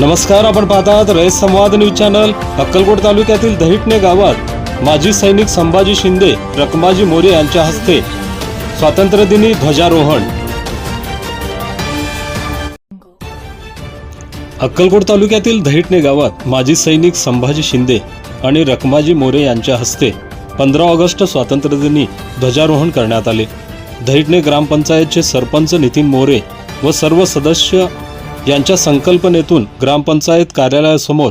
नमस्कार आपण पाहतात रयत संवाद न्यूज चॅनल अक्कलकोट तालुक्यातील दहिटणे गावात माजी सैनिक संभाजी शिंदे रखमाजी मोरे यांच्या हस्ते स्वातंत्र्यदिनी ध्वजारोहण. अक्कलकोट तालुक्यातील दहिटणे गावात माजी सैनिक संभाजी शिंदे आणि रखमाजी मोरे यांच्या हस्ते पंधरा ऑगस्ट स्वातंत्र्यदिनी ध्वजारोहण करण्यात आले. दहिटणे ग्रामपंचायतचे सरपंच नितीन मोरे व सर्व सदस्य यांच्या संकल्पनेतून ग्रामपंचायत कार्यालयासमोर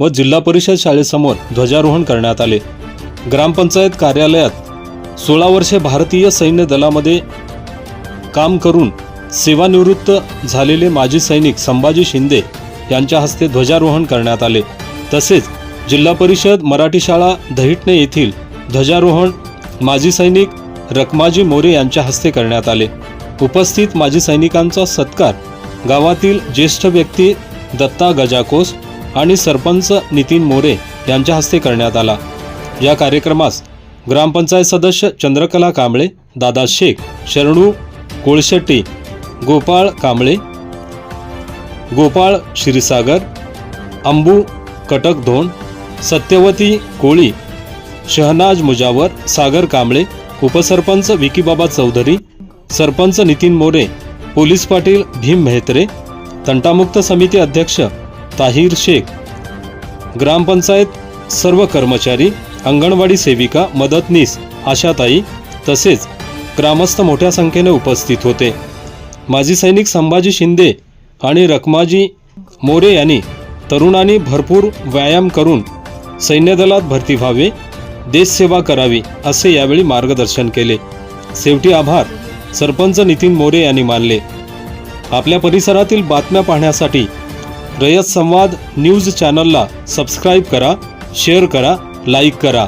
व जिल्हा परिषद शाळेसमोर ध्वजारोहण करण्यात आले. ग्रामपंचायत कार्यालयात सोळा वर्षे भारतीय सैन्य दलामध्ये काम करून सेवानिवृत्त झालेले माजी सैनिक संभाजी शिंदे यांच्या हस्ते ध्वजारोहण करण्यात आले. तसेच जिल्हा परिषद मराठी शाळा दहिटणे येथील ध्वजारोहण माजी सैनिक रखमाजी मोरे यांच्या हस्ते करण्यात आले. उपस्थित माजी सैनिकांचा सत्कार गावातील ज्येष्ठ व्यक्ती दत्ता गजाकोस आणि सरपंच नितीन मोरे यांच्या हस्ते करण्यात आला. या कार्यक्रमास ग्रामपंचायत सदस्य चंद्रकला कांबळे दादा शेख शरणू कोळशेट्टी गोपाळ कांबळे गोपाळ क्षीरसागर अंबू कटकधोंड सत्यवती कोळी शहनाज मुजावर सागर कांबळे उपसरपंच विकीबाबा चौधरी सरपंच नितीन मोरे पोलीस पाटील भीम मेहत्रे तंटामुक्त समिती अध्यक्ष ताहिर शेख ग्रामपंचायत सर्व कर्मचारी अंगणवाडी सेविका मदतनीस आशाताई तसेच ग्रामस्थ मोठ्या संख्येने उपस्थित होते. माजी सैनिक संभाजी शिंदे आणि रखमाजी मोरे यांनी तरुणांनी भरपूर व्यायाम करून सैन्यदलात भरती व्हावे देशसेवा करावी असे यावेळी मार्गदर्शन केले. शेवटी आभार. सरपंच नितीन मोरे यांनी मानले. आपल्या परिसरातील बातम्या पाहण्यासाठी रयत संवाद न्यूज चॅनलला सबस्क्राईब करा शेअर करा लाईक करा.